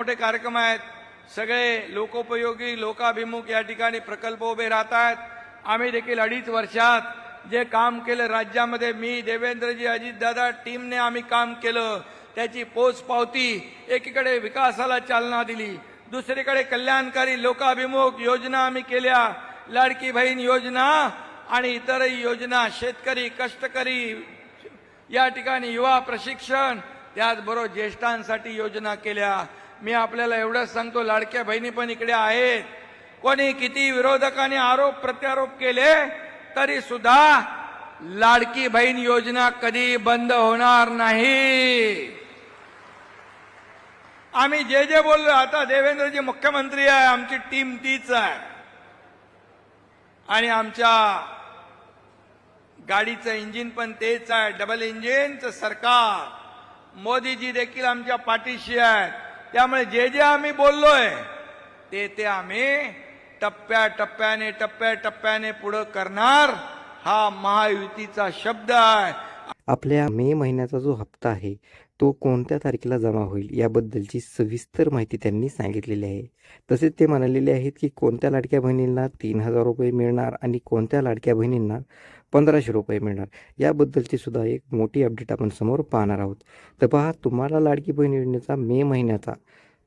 मोठे कार्यक्रम आहेत. सगळे लोकोपयोगी लोकाभिमुख या ठिकाणी प्रकल्प उभे राहत आहेत आम्ही देखील अडीच वर्षात जे काम केलं राज्यामध्ये मी देवेंद्रजी अजितदादा टीमने आम्ही काम केलं. त्याची पोच पावती एकीकडे विकासाला चालना दिली. दुसरीकडे कल्याणकारी लोकाभिमुख योजना आम्ही केल्या. लाडकी बहीण योजना आणि इतरही योजना शेतकरी कष्टकरी या ठिकाणी युवा प्रशिक्षण त्याचबरोबर ज्येष्ठांसाठी योजना केल्या. मी आपल्याला एवढंच सांगतो लाडक्या बहिणी पण इकडे आहेत. कोणी किती विरोधकांनी आरोप प्रत्यारोप केले तरी सुद्धा लाडकी बहीण योजना कधी बंद होणार नाही. आम्ही जे जे बोललो आता देवेंद्रजी मुख्यमंत्री आहे आमची टीम तीच आहे. आणि आमच्या गाडीचं इंजिन पण तेच आहे डबल इंजिनचं सरकार. मोदीजी देखील आमच्या पाठीशी आहेत. त्यामुळे जे जे आम्ही बोललोय ते ते आम्ही टप्प्या टप्प्याने टप्प्या टप्प्याने पुढं करणार. हा महायुतीचा शब्द आहे. आपल्या मे महिन्याचा जो हप्ता आहे तो कोणत्या तारखेला जमा होईल याबद्दलची सविस्तर माहिती त्यांनी सांगितलेली आहे. तसेच ते म्हणालेले आहेत की कोणत्या लाडक्या बहिणींना तीन हजार रुपये मिळणार आणि कोणत्या लाडक्या बहिणींना पंधराशे रुपये मिळणार. याबद्दलची सुद्धा एक मोठी अपडेट आपण समोर पाहणार आहोत. तर पहा तुम्हाला लाडकी बहीण योजनेचा मे महिन्याचा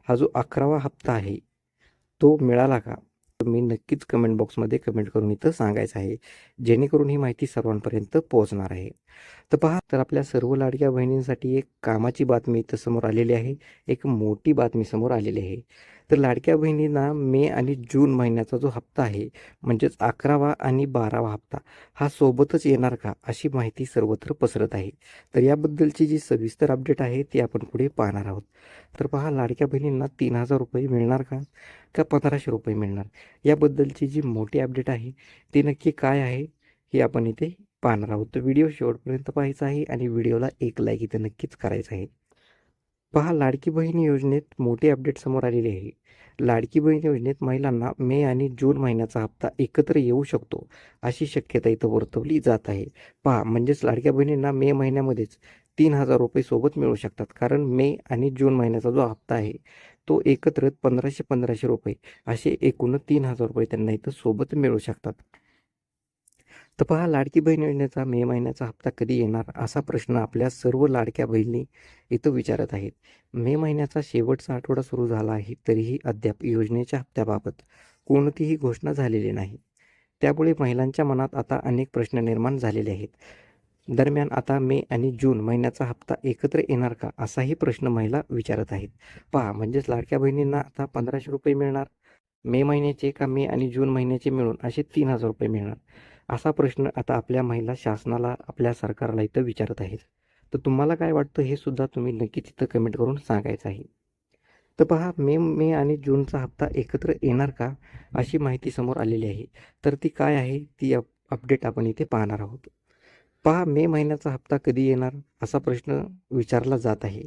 हा जो अकरावा हप्ता आहे तो मिळाला का? तुम्ही नक्कीच कमेंट बॉक्समध्ये कमेंट करून इथं सांगायचं आहे जेणेकरून ही माहिती सर्वांपर्यंत पोहोचणार आहे. तर पहा तर आपल्या सर्व लाडक्या बहिणींसाठी एक कामाची बातमी इथं समोर आलेली आहे. एक मोठी बातमी समोर आलेली आहे. तर लाडक्या बहिणींना मे आणि जून महिन्याचा जो हप्ता आहे म्हणजेच अकरावा आणि बारावा हप्ता हा सोबतच येणार का अशी माहिती सर्वत्र पसरत आहे. तर याबद्दलची जी सविस्तर अपडेट आहे ती आपण पुढे पाहणार आहोत. तर पहा लाडक्या बहिणींना तीन हजार रुपये मिळणार का? का पंधराशे रुपये मिळणार? याबद्दलची जी मोठी अपडेट आहे ती नक्की काय आहे हे आपण इथे पाहणार आहोत. तर व्हिडिओ शेवटपर्यंत पाहायचा आहे आणि व्हिडिओला एक लाईक इथे नक्कीच करायचं आहे. पहा लाडकी बहीण योजनेत मोठी अपडेट समोर आलेली आहे. लाडकी बहीण योजनेत महिलांना मे आणि जून महिन्याचा हप्ता एकत्र येऊ शकतो अशी शक्यता इथं वर्तवली जात आहे. पहा म्हणजेच लाडक्या बहिणींना मे महिन्यामध्येच तीन हजार रुपये सोबत मिळू शकतात कारण मे आणि जून महिन्याचा जो हप्ता आहे तो एकत्र पंधराशे पंधराशे रुपये असे एकूण तीन हजार रुपये त्यांना इथं सोबत मिळू शकतात. तर पहा लाडकी बहीण योजनेचा मे महिन्याचा हप्ता कधी येणार? असा प्रश्न आपल्या सर्व लाडक्या बहिणी इथं विचारत आहेत. मे महिन्याचा शेवटचा आठवडा सुरू झाला आहे तरीही अद्याप योजनेच्या हप्त्याबाबत कोणतीही घोषणा झालेली नाही. त्यामुळे महिलांच्या मनात आता अनेक प्रश्न निर्माण झालेले आहेत. दरम्यान आता मे आणि जून महिन्याचा हप्ता एकत्र येणार का असाही प्रश्न महिला विचारत आहेत. पहा म्हणजेच लाडक्या बहिणींना आता पंधराशे रुपये मिळणार? मे महिन्याचे का मे आणि जून महिन्याचे मिळून असे तीन हजार रुपये मिळणार? असा प्रश्न आता आपल्या महिला शासनाला आपल्या सरकारला इथं विचारत आहेत. तर तुम्हाला काय वाटतं हे सुद्धा तुम्ही नक्कीच इथं कमेंट करून सांगायचं आहे. तर पहा मे मे आणि जूनचा हप्ता एकत्र येणार का अशी माहिती समोर आलेली आहे. तर ती काय आहे ती अप अपडेट आपण इथे पाहणार आहोत. पहा मे महिन्याचा हप्ता कधी येणार असा प्रश्न विचारला जात आहे.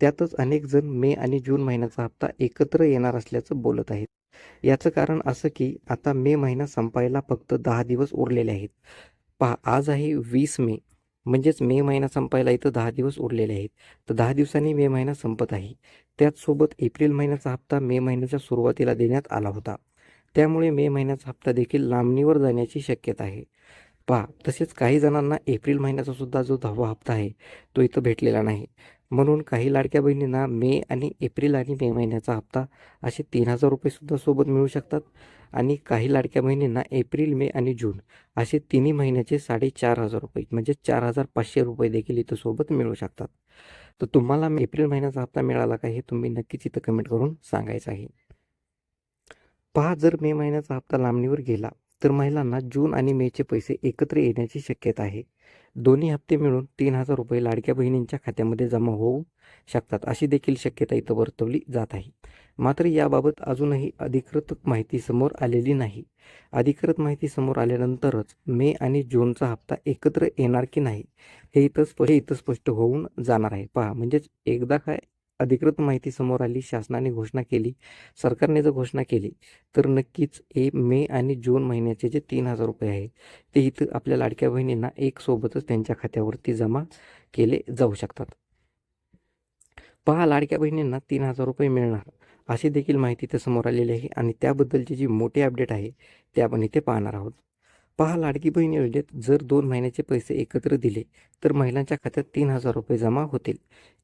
त्यातच अनेक जण मे आणि जून महिन्याचा हप्ता एकत्र येणार असल्याचं बोलत आहेत. याचं कारण असं की आता मे महिना संपायला फक्त दहा दिवस उरलेले आहेत. पहा आज आहे वीस मे. म्हणजेच मे महिना संपायला इथं दहा दिवस उरलेले आहेत. तर दहा दिवसांनी मे महिना संपत आहे. त्याचसोबत एप्रिल महिन्याचा हप्ता मे महिन्याच्या सुरुवातीला देण्यात आला होता. त्यामुळे मे महिन्याचा हप्ता देखील लांबणीवर जाण्याची शक्यता आहे. पहा तसेच काही जणांना एप्रिल महिन्याचा सुद्धा जो दहावा हप्ता आहे तो इथं भेटलेला नाही. म्हणून काही लाडक्या बहिणींना मे आणि एप्रिल आणि मे महिन्याचा हप्ता असे तीन हजार रुपयेसुद्धा सोबत मिळू शकतात. आणि काही लाडक्या बहिणींना एप्रिल मे आणि जून असे तिन्ही महिन्याचे साडेचार हजार रुपये म्हणजे चार हजार पाचशे रुपये देखील इथं सोबत मिळू शकतात. तर तुम्हाला एप्रिल महिन्याचा हप्ता मिळाला का हे तुम्ही नक्कीच इथं कमेंट करून सांगायचं आहे. पहा जर मे महिन्याचा हप्ता लांबणीवर गेला तर महिलांना जून आणि मेचे पैसे एकत्र येण्याची शक्यता आहे. दोन्ही हप्ते मिळून तीन हजार रुपये लाडक्या बहिणींच्या खात्यामध्ये जमा होऊ शकतात अशी देखील शक्यता इथं वर्तवली जात आहे. मात्र याबाबत अजूनही अधिकृत माहिती समोर आलेली नाही. अधिकृत माहिती समोर आल्यानंतरच मे आणि जूनचा हप्ता एकत्र येणार की नाही हे इथं स्प हे इथं स्पष्ट होऊन जाणार आहे. पहा म्हणजेच एकदा काय अधिकृत माहिती समोर आली शासनाने घोषणा केली सरकारने जर घोषणा केली तर नक्कीच हे मे आणि जून महिन्याचे जे तीन हजार रुपये आहे ते इथं आपल्या लाडक्या बहिणींना एक सोबतच त्यांच्या खात्यावरती जमा केले जाऊ शकतात. पहा लाडक्या बहिणींना तीन हजार रुपये मिळणार अशी देखील माहिती इथे समोर आलेली आहे आणि त्याबद्दलची जी मोठी अपडेट आहे ते आपण इथे पाहणार आहोत. पहा लाडकी बहीण योजनेत जर दोन महिन्याचे पैसे एकत्र दिले तर महिलांच्या खात्यात तीन हजार रुपये जमा होतील.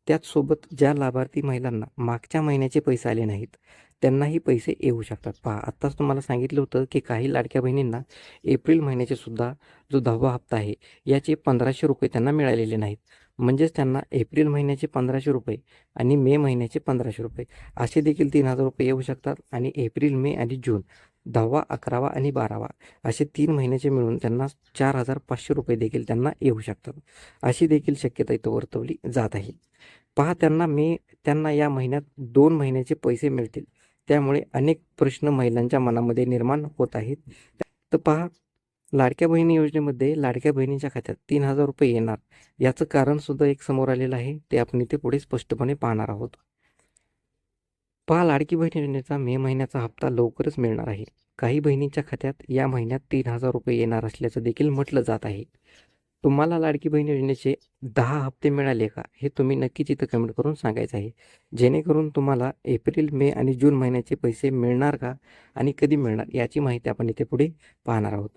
त्याचसोबत ज्या लाभार्थी महिलांना मागच्या महिन्याचे पैसे आले नाहीत त्यांनाही पैसे येऊ शकतात. पहा आत्ताच तुम्हाला सांगितलं होतं की काही लाडक्या बहिणींना एप्रिल महिन्याचे सुद्धा जो दहावा हप्ता आहे याचे पंधराशे रुपये त्यांना मिळालेले नाहीत. म्हणजेच त्यांना एप्रिल महिन्याचे पंधराशे रुपये आणि मे महिन्याचे पंधराशे रुपये असे देखील तीन हजार रुपये येऊ शकतात आणि एप्रिल मे आणि जून दहावा अकरावा आणि बारावा असे तीन महिन्याचे मिळून त्यांना चार हजार पाचशे रुपये देखील त्यांना येऊ शकतात. अशी देखील शक्यता इथं वर्तवली जात आहे. पहा त्यांना मे त्यांना या महिन्यात दोन महिन्याचे पैसे मिळतील. त्यामुळे अनेक प्रश्न महिलांच्या मनामध्ये निर्माण होत आहेत. तर पहा लाडक्या बहिणी योजनेमध्ये लाडक्या बहिणीच्या खात्यात तीन हजार रुपये येणार. याचं कारण सुद्धा एक समोर आलेलं आहे. ते आपण इथे पुढे स्पष्टपणे पाहणार आहोत. पहा लाडकी बहीण योजनेचा मे महिन्याचा हप्ता लवकरच मिळणार आहे. काही बहिणींच्या खात्यात या महिन्यात तीन हजार रुपये येणार असल्याचं देखील म्हटलं जात आहे. तुम्हाला लाडकी बहीण योजनेचे दहा हप्ते मिळाले का? हे तुम्ही नक्कीच इथं कमेंट करून सांगायचं आहे. जेणेकरून तुम्हाला एप्रिल मे आणि जून महिन्याचे पैसे मिळणार का? आणि कधी मिळणार? याची माहिती आपण इथे पुढे पाहणार आहोत.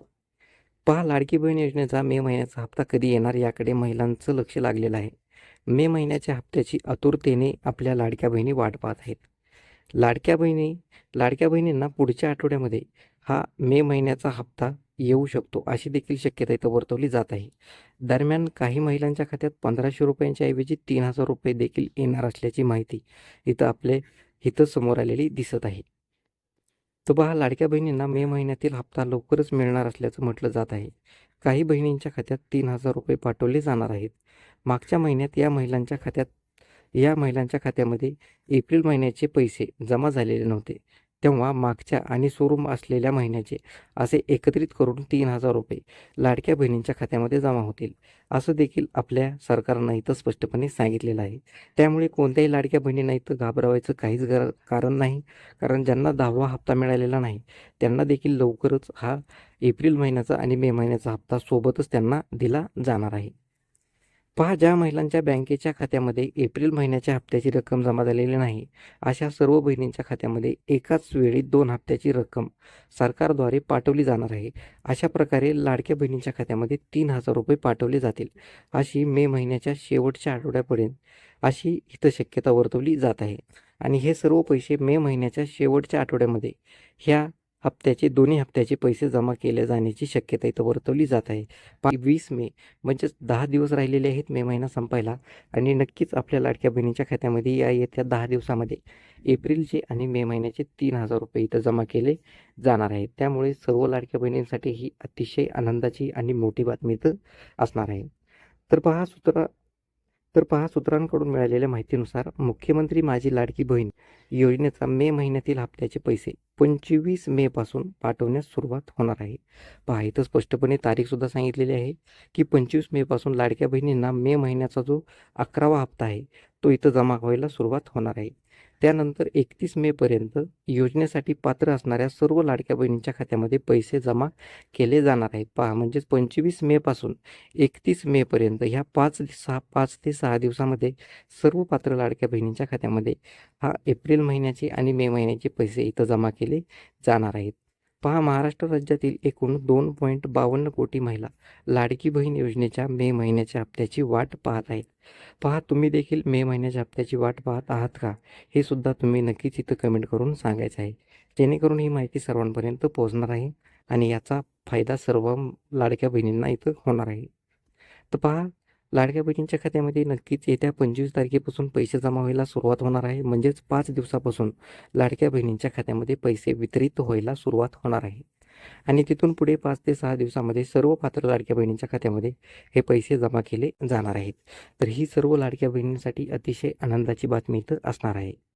पहा लाडकी बहीण योजनेचा मे महिन्याचा हप्ता कधी येणार याकडे महिलांचं लक्ष लागलेलं आहे. मे महिन्याच्या हप्त्याची आतुरतेने आपल्या लाडक्या बहिणी वाट पाहत आहेत. लाडक्या बहिणी लाडक्या बहिणींना पुढच्या आठवड्यामध्ये हा मे महिन्याचा हप्ता येऊ शकतो अशी देखील शक्यता इथं वर्तवली जात आहे. दरम्यान काही महिलांच्या खात्यात पंधराशे रुपयांच्या ऐवजी तीन हजार रुपये देखील येणार असल्याची माहिती इथं आपले इथं समोर आलेली दिसत आहे. तर पहा लाडक्या बहिणींना मे महिन्यातील हप्ता लवकरच मिळणार असल्याचं म्हटलं जात आहे. काही बहिणींच्या खात्यात तीन हजार रुपये पाठवले जाणार आहेत. मागच्या महिन्यात या महिलांच्या खात्यात या महिलांच्या खात्यामध्ये एप्रिल महिन्याचे पैसे जमा झालेले नव्हते. तेव्हा मागच्या आणि सुरू असलेल्या महिन्याचे असे एकत्रित करून तीन हजार रुपये लाडक्या बहिणींच्या खात्यामध्ये जमा होतील असं देखील आपल्या सरकारनं इथं स्पष्टपणे सांगितलेलं आहे. त्यामुळे कोणत्याही लाडक्या बहिणींना इथं घाबरवायचं काहीच गर कारण नाही कारण ज्यांना दहावा हप्ता मिळालेला नाही त्यांना देखील लवकरच हा एप्रिल महिन्याचा आणि मे महिन्याचा हप्ता सोबतच त्यांना दिला जाणार आहे. पहा ज्या महिलांच्या बँकेच्या खात्यामध्ये एप्रिल महिन्याच्या हप्त्याची रक्कम जमा झालेली नाही अशा सर्व बहिणींच्या खात्यामध्ये एकाच वेळी दोन हप्त्याची रक्कम सरकारद्वारे पाठवली जाणार आहे. अशा प्रकारे लाडक्या बहिणींच्या खात्यामध्ये तीन हजार रुपये पाठवले जातील अशी मे महिन्याच्या शेवटच्या आठवड्यापर्यंत अशी इथं शक्यता वर्तवली जात आहे. आणि हे सर्व पैसे मे महिन्याच्या शेवटच्या आठवड्यामध्ये ह्या हप्त्याचे दोन्ही हप्त्याचे पैसे जमा केले जाण्याची शक्यता इथं वर्तवली जात आहे. पा वीस मे म्हणजेच दहा दिवस राहिलेले आहेत मे महिना संपायला. आणि नक्कीच आपल्या लाडक्या बहिणीच्या खात्यामध्ये या येत्या दहा दिवसामध्ये एप्रिलचे आणि मे महिन्याचे तीन हजार रुपये इथं जमा केले जाणार आहेत. त्यामुळे सर्व लाडक्या बहिणींसाठी ही अतिशय आनंदाची आणि मोठी बातमी इथं असणार आहे. तर पहा सूत्र तर पहा सूत्रांकडून मिळालेल्या माहितीनुसार मुख्यमंत्री माझी लाडकी बहीण योजनेचा मे महिन्यातील हप्त्याचे पैसे पंचवीस मेपासून पाठवण्यास सुरुवात होणार आहे. पहा इथं स्पष्टपणे तारीखसुद्धा सांगितलेली आहे की पंचवीस मेपासून लाडक्या बहिणींना मे महिन्याचा जो अकरावा हप्ता आहे तो इथं जमा व्हायला सुरुवात होणार आहे. त्यानंतर एकतीस मेपर्यंत योजनेसाठी पात्र असणाऱ्या सर्व लाडक्या बहिणींच्या खात्यामध्ये पैसे जमा केले जाणार आहेत. पहा म्हणजेच पंचवीस मेपासून एकतीस मेपर्यंत ह्या पाच सहा पाच ते सहा दिवसामध्ये सर्व पात्र लाडक्या बहिणींच्या खात्यामध्ये हा एप्रिल महिन्याचे आणि मे महिन्याचे पैसे इथं जमा केले जाणार आहेत. पहा महाराष्ट्र राज्यातील एकूण दोन पॉईंट बावन्न कोटी महिला लाडकी बहीण योजनेच्या मे महिन्याच्या हप्त्याची वाट पाहत आहेत. पहा तुम्ही देखील मे महिन्याच्या हप्त्याची वाट पाहत आहात का? हे सुद्धा तुम्ही नक्कीच इथं कमेंट करून सांगायचं आहे. जेणेकरून ही माहिती सर्वांपर्यंत पोहोचणार आहे आणि याचा फायदा सर्व लाडक्या बहिणींना इथं होणार आहे. तर पहा लाडक्या बहिणींच्या खात्यामध्ये नक्कीच येत्या पंचवीस तारखेपासून पैसे जमा व्हायला सुरुवात होणार आहे. म्हणजेच पाच दिवसापासून लाडक्या बहिणींच्या खात्यामध्ये पैसे वितरित व्हायला सुरुवात होणार आहे. आणि तिथून पुढे पाच ते सहा दिवसामध्ये सर्व पात्र लाडक्या बहिणींच्या खात्यामध्ये हे पैसे जमा केले जाणार आहेत. तर ही सर्व लाडक्या बहिणींसाठी अतिशय आनंदाची बातमी इथं असणार आहे.